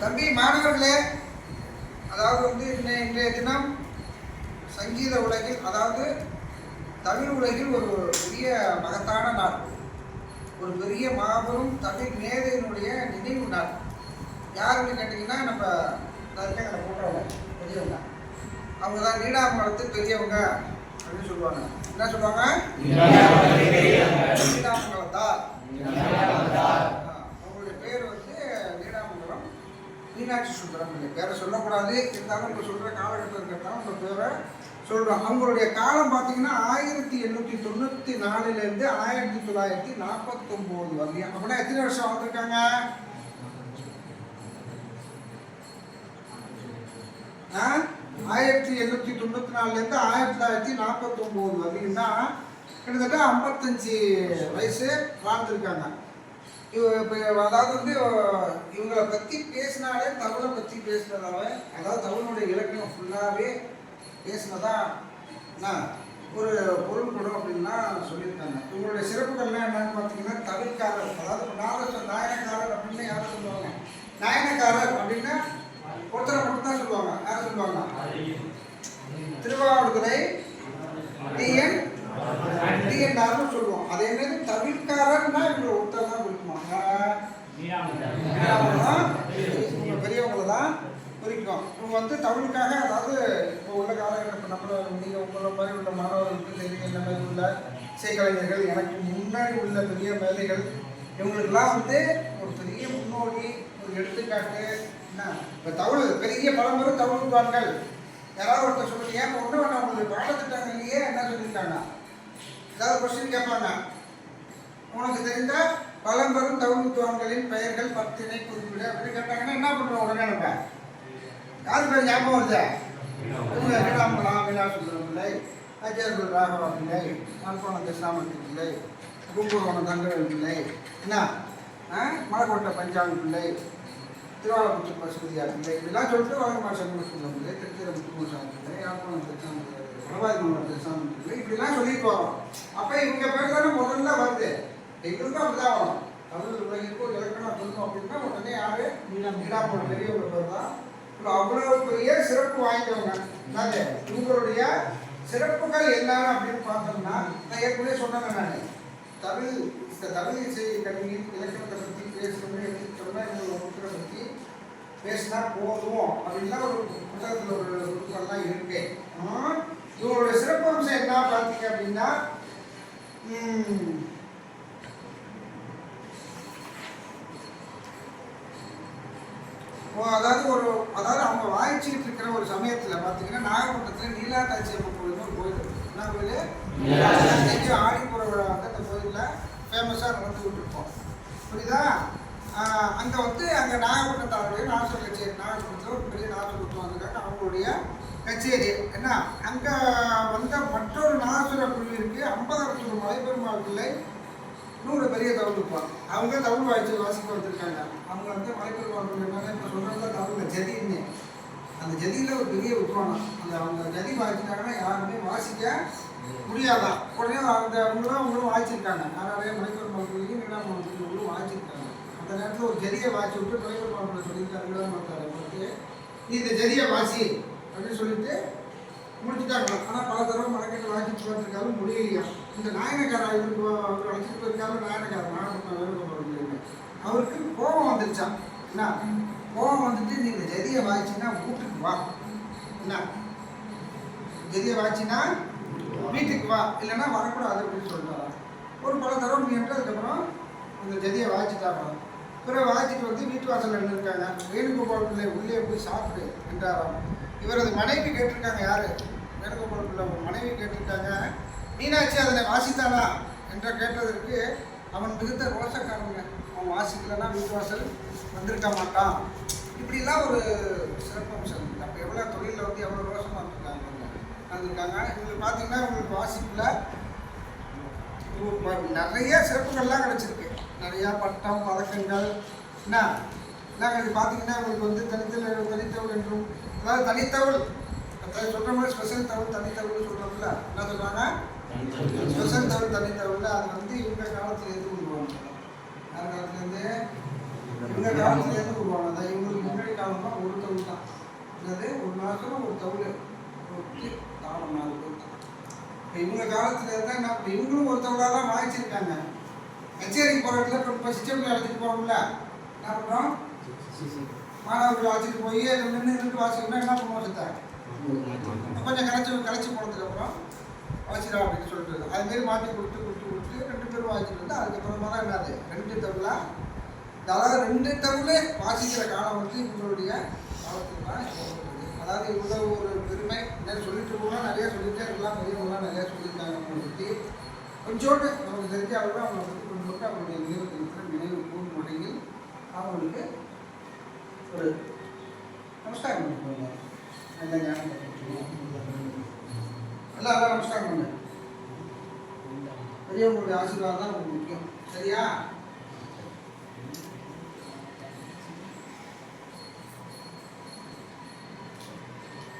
தம்பி மாணவர்களே அதாவது வந்து இன்னை- இன்றைய தினம் சங்கீத உலகில் அதாவது தமிழ் உலகில் ஒரு பெரிய மகத்தான நாள். ஒரு பெரிய மாபெரும் தமிழ் மேதையினுடைய நினைவு நாள். யாருன்னு கேட்டிங்கன்னா நம்ம இருக்காங்க போட்டவங்க பெரியவங்க. அவங்க தான் நீடாமலத்து பெரியவங்க அப்படின்னு சொல்லுவாங்க. என்ன சொல்லுவாங்க? நீடாமங்கலத்தார் ஆ, அவங்களுடைய பேர் வந்து நீடாமங்கலம் மீனாட்சி சுந்தரம் இல்லை பேரை சொல்லக்கூடாது. இருந்தாலும் இப்போ சொல்கிற காலகட்டம் இருக்கிறதால உங்கள் பேரை சொல்கிறோம் அவங்களுடைய காலம் பார்த்தீங்கன்னா ஆயிரத்தி எண்ணூற்றி தொண்ணூற்றி நாலுலேருந்து ஆயிரத்தி தொள்ளாயிரத்தி நாற்பத்தொம்போது வரலையும் அப்படின்னா எத்தனை வருஷம் வந்திருக்காங்க? ஆ? ஆயிரத்தி எண்ணூற்றி தொண்ணூற்றி நாலுலேருந்து ஆயிரத்தி தொள்ளாயிரத்தி நாற்பத்தொம்போது வரலையும்னா கிட்டத்தட்ட ஐம்பத்தஞ்சு வயசு வாழ்ந்துருக்காங்க. அதாவது வந்து இவங்களை பற்றி பேசினாலே தமிழை பற்றி பேசினதாவே அதாவது தமிழனுடைய இலக்கணம் ஃபுல்லாகவே பேசினதா நான் ஒரு பொருள் படம் அப்படின்னா சொல்லியிருக்காங்க. இவங்களுடைய சிறப்புகள்லாம் என்னன்னு பார்த்தீங்கன்னா தமிழ்காரர் அதாவது இப்போ நாயனக்காரர் அப்படின்னு யாரும் சொல்லுவாங்க. நாயனக்காரர் அப்படின்னா ஒருத்தரை மட்டும் தான் சொல்லுவாங்க யாரை சொல்லுவாங்க திருவாவடுதுறை டிஎன் டிஎன் சொல்லுவோம் அது என்னது தமிழ்காரர்னா இவங்க ஒருத்தர் தான் குறிக்குமா இவங்க பெரியவங்களை தான் குறிக்கும் வந்து தமிழுக்காக அதாவது இப்போ உள்ள காலகட்டம் நம்மள நீங்கள் உங்களை மாதிரி உள்ள மாணவர்களுக்கு சரி என்ன மாதிரி உள்ள இசைக்கலைஞர்கள் எனக்கு முன்னாடி உள்ள பெரிய வேலைகள் இவங்களுக்கெல்லாம் வந்து ஒரு பெரிய முன்னோடி ஒரு எடுத்துக்காட்டு என்ன? இப்போ தமிழ் பெரிய பழம்பெரும் தமிழ் வித்வான்கள் யாராவது ஒருத்தர் சொல்லுங்க ஏன் ஒன்று வேணா உங்களுக்கு பாடத்திட்டங்கள்லையே என்ன சொல்லியிருக்காங்க? ஏதாவது கொஸ்டின் கேட்பாங்க. உனக்கு தெரிந்தால் பழம்பெரும் தமிழ் வித்வான்களின் பெயர்கள் பத்தினை குறிப்பிடு அப்படின்னு கேட்டாங்கன்னா என்ன பண்ணுவோம் உடனே நினைப்பேன் யாரு பேர் ஞாபகம் வருது? வீணாமலாம் வீணாசுந்தரம் பிள்ளை அஜயர்கள் ராகவா பிள்ளை மல்போன கிருஷ்ணாமூர்த்தி பிள்ளை கும்பகோணம் தங்கவேல் பிள்ளை என்ன? மலக்கோட்டை பஞ்சாமி பிள்ளை திருவாரூர் பசுபதியார் பிள்ளை இப்படிலாம் சொல்லிட்டு வழக்கமாக சண்முகசுந்தரம் பிள்ளை திருச்சிர முத்துமசாமி பிள்ளை யாழ்ப்பாணம் வடவாதி மாவட்டம் கிருஷ்ணாமூர்த்தி பிள்ளை இப்படிலாம் சொல்லிட்டு வரோம் அப்போ இவங்க பேர் தானே முதல்ல வருது. எங்களுக்கும் அப்படிதான் வரும். தமிழ் உலகிற்கு ஒரு இலக்கணம் சொல்லணும் அப்படின்னா உடனே யாரு? பெரியவங்க பேர் தான் அவ்வளோ பெரிய சிறப்பு வாய்ந்தவங்க. என்னது இவங்களுடைய சிறப்புகள் என்னென்ன அப்படின்னு பார்த்தோம்னா நான் ஏற்கனவே சொன்னேன் நான். தமிழ் இந்த தமிழ் இசை கல்வியின் இலக்கணத்தை பற்றி பேசணும்னு எடுத்துக்கிட்டோம்னா இவங்க புத்தகத்தை பற்றி பேசினா போதும் அப்படின்லாம் ஒரு புத்தகத்தில் ஒரு புத்தகம்லாம் இருக்கு ஆனா, இவங்களுடைய சிறப்பம்சம் என்ன பார்த்தீங்க அப்படின்னா அதாவது அவங்க வாய்ச்சிட்டு இருக்கிற ஒரு சமயத்துல பாத்தீங்கன்னா நாகப்பட்டினத்துல நீலாட்டாச்சி அம்மன் கோயில் ஒரு கோயில் என்ன கோயில்? எங்கேயும் ஆடிப்புற விழா வந்து அந்த கோயில்ல ஃபேமஸா நடந்து இருக்கோம் புரியுதா? ஆஹ் அங்க வந்து அங்க நாகப்பட்டினத்தாருடைய நாசர் கச்சேரி நாகப்பட்டினத்துல ஒரு பெரிய நாசூர் வந்திருக்காங்க. அவங்களுடைய கச்சேரி. என்ன? அங்க வந்த மற்றொரு நாசுர குழு இருக்கு. ஐம்பதாயிரத்தூர் மலைப்பெருமாள் பிள்ளை நூறு பெரிய தமிழ் அவங்க தமிழ் வாழ்த்து வாசிக்க வந்திருக்காங்க. அவங்க வந்து மலைப்பெருமாள் என்னன்னா இப்போ சொல்கிறத தமிழில் ஜதின்னு. அந்த ஜதியில் ஒரு பெரிய வித்வானம். அந்த அவங்க ஜதி வாய்ச்சிட்டாங்கன்னா யாருமே வாசிக்க முடியாதான் உடனே அந்த அவங்களும் அவங்களும் வாய்ச்சிருக்காங்க நிறைய மலைப்பெருமாள் கோயிலையும் நீடாமலம் கோயிலும் வாய்ச்சிருக்காங்க அந்த நேரத்தில் ஒரு ஜதியை வாசி விட்டு மலைப்பெருமாள் சொல்லியிருக்காரு நீடாமலத்தாரை பார்த்து நீ இந்த ஜதியை வாசி அப்படின்னு சொல்லிட்டு முடிச்சுட்டாங்க. ஆனால் பல தடவை மடக்கட்டு வாசிச்சு பார்த்துருக்காலும் முடியலையா? இந்த நாயனக்காரா இவருக்கு அவர் அழைச்சிட்டு போயிருக்காரு நாயனக்கார நாகப்பட்டினம் வேணுகோபால் அவருக்கு கோபம் வந்துருச்சான் என்ன கோபம் வந்துட்டு நீங்கள் இந்த ஜதியை வாய்ச்சின்னா வீட்டுக்கு வா. என்ன ஜதியை வாய்ச்சின்னா வீட்டுக்கு வா. இல்லைன்னா வரக்கூடாது அப்படின்னு சொல்லிட்டாரா ஒரு பல தடவை நீ அதுக்கப்புறம் அந்த ஜதியை வாய்ச்சிட்டாரா? பிறகு வாய்ச்சிட்டு வந்து வீட்டு வாசலில் நின்றுருக்காங்க வேணுகோபால் பிள்ளை உள்ளே போய் சாப்பிடு என்றாராம். இவரது மனைவி கேட்டிருக்காங்க யாரு? வேணுகோபால் பிள்ளை மனைவி மீனாட்சி அதனை வாசித்தானா என்று கேட்டதற்கு அவன் மிகுந்த ரோஷக்காரங்க. அவன் வாசிக்கலன்னா வீட்டு வாசல் வந்திருக்க மாட்டான். இப்படிலாம் ஒரு சிறப்பம்சம் அப்போ எவ்வளோ தொழிலில் வந்து எவ்வளோ ரோஷமாக இருந்திருக்காங்க வந்திருக்காங்க இவங்களுக்கு பார்த்தீங்கன்னா இவங்களுக்கு வாசிப்பில் நிறைய சிறப்புகள்லாம் கிடச்சிருக்கு. நிறையா பட்டம் பதக்கங்கள் என்ன? நாங்கள் இது பார்த்தீங்கன்னா உங்களுக்கு வந்து தனித்தல் தனித்தவள் என்றும் அதாவது தனித்தவள் அதாவது சொல்கிற மாதிரி ஸ்பெஷல் தவள் தனித்தவள்னு சொல்கிறோம்ல என்ன சொல்கிறாங்க தமிழ் தனி தனித்தவள் அது வந்து இவங்க காலத்துலேருந்து உருவாங்க அந்த காலத்துலேருந்து இவங்க காலத்துலேருந்து உருவாங்க அதான் இவங்களுக்கு முன்னாடி காலம்னா ஒரு தமிழ் தான். அதாவது ஒரு மாதம் ஒரு தமிழ் ஒட்டி தாளம் நாலு பேர் தான் இப்போ இவங்க காலத்தில் இருந்தால் என்ன இவங்களும் ஒரு தமிழாக தான் வாங்கிச்சிருக்காங்க. கச்சேரிக்கு போராட்டத்தில் இப்போ இப்போ சிஸ்டமில் அழைச்சிட்டு போகிறோம்ல என்ன பண்ணுறோம் மாணவர்கள் அழைச்சிட்டு போய் நின்று நின்று வாசிக்கணும்னா என்ன பண்ணுவோம் சித்தா கொஞ்சம் கலைச்சி கலைச்சி போனதுக்கப்புறம் அப்புறம் வாசிடா அப்படின்னு சொல்லிட்டு. அதுமாரி மாற்றி கொடுத்து கொடுத்து கொடுத்து ரெண்டு பேரும் வாசிட்டு இருந்தால் அதுக்கப்புறமா தான் என்னது? ரெண்டு தவிழா அதாவது ரெண்டு தவிழ வாசிக்கிற காலம் வந்து இவங்களுடைய காலத்துக்கு தான் அதாவது இவ்வளோ ஒரு பெருமை நிறைய சொல்லிட்டு போனால் நிறைய சொல்லிட்டே இருக்கலாம் பெரியவங்களாம் நிறையா சொல்லியிருக்காங்க அவங்களை பற்றி கொஞ்சோண்டு நமக்கு தெரிஞ்ச அவங்க அவங்களை பற்றி கொஞ்சோண்டு அவங்களுடைய நினைவு இருக்கிற நினைவு கூறு முறையில் அவங்களுக்கு ஒரு நமஸ்காரம் பண்ணுவாங்க நல்ல ஞானம் பண்ணுவோம் எல்லாம் எல்லாம் நமஸ்காரம் பண்ணு பெரியவங்களுடைய ஆசீர்வாதம் தான் உங்களுக்கு முக்கியம். சரியா?